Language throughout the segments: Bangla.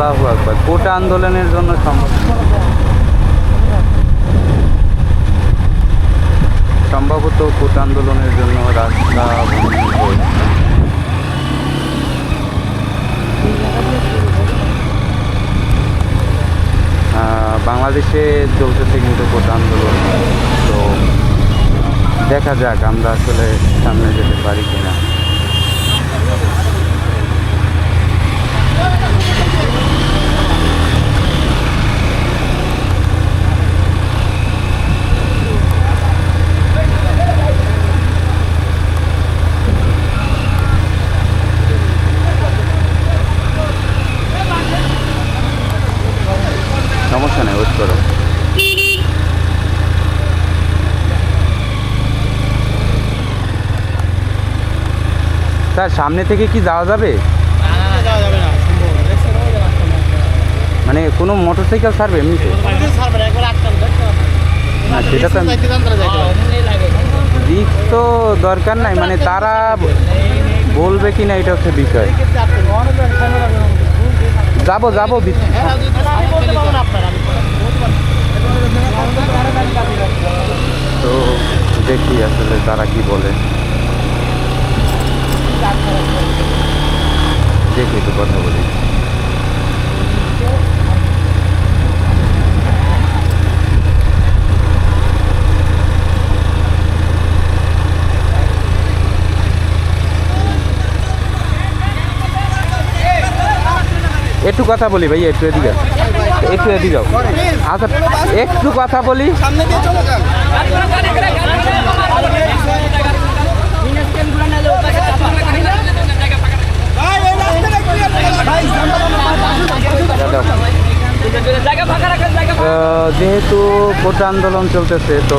আল্লাহু আকবার। কোটা আন্দোলনের জন্য সম্ভব। সম্ভবত কোটা আন্দোলনের জন্য রাস্তা বাংলাদেশে চলতেছে কিন্তু কোটা আন্দোলন। তো দেখা যাক আমরা আসলে সামনে যেতে পারি কিনা সমস্যা নেই ওয়েট করো স্যার, সামনে থেকে কি যাওয়া যাবে। মানে কোনো মোটর সাইকেল ছাড়বে এমনিতে সেটা তো তারা। রিস্ক তো দরকার নাই মানে তারা বলবে কি না এটা হচ্ছে বিষয় যাবে। যাব। তো দেখি আসলে তারা কি বলে দেখি একটু কথা বলি। একটু কথা বলি ভাই, একটু এদিকে। একটু এদিকে আচ্ছা একটু কথা বলি। সামনে দিয়ে চলে। যান যেহেতু কোটা আন্দোলন চলতেছে, তো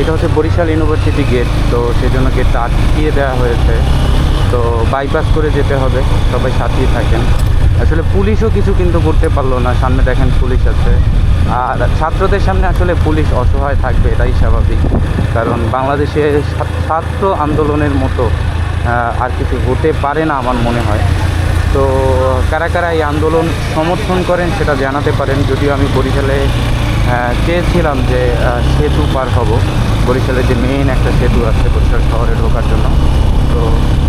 এটা হচ্ছে বরিশাল ইউনিভার্সিটি গেট তো সেই জন্য গেটটা আটকিয়ে দেওয়া হয়েছে। তো বাইপাস করে যেতে হবে, সবাই সাথেই থাকেন। আসলে পুলিশও কিছু কিন্তু করতে পারল না, সামনে দেখেন পুলিশ আছে। আর ছাত্রদের সামনে আসলে পুলিশ অসহায় থাকবে, এটাই স্বাভাবিক। কারণ বাংলাদেশে ছাত্র আন্দোলনের মতো আর কিছু হতে পারে না আমার মনে হয়। তো কারা কারা এই আন্দোলন সমর্থন করেন সেটা জানাতে পারেন। যদিও আমি বরিশালে চেয়েছিলাম যে সেতু পার হব। বরিশালে যে মেইন একটা সেতু আছে বরিশাল শহরে ঢোকার জন্য। তো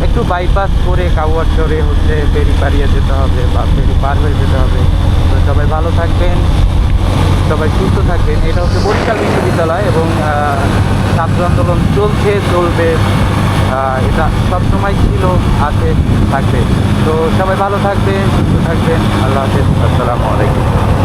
একটু বাইপাস করে কাউয়ার চরে হচ্ছে ফেরি পাড়িয়ে যেতে হবে বা ফেরি পার হয়ে যেতে হবে। তো সবাই ভালো থাকবেন, সবাই সুস্থ থাকবেন। এটা হচ্ছে বরিশাল বিশ্ববিদ্যালয় এবং ছাত্র আন্দোলন চলছে, চলবে। এটা সবসময় ছিল, আছে, থাকবে। তো সবাই ভালো থাকবেন, সুস্থ থাকবেন। আল্লাহ হাফেজ, আসসালামু আলাইকুম।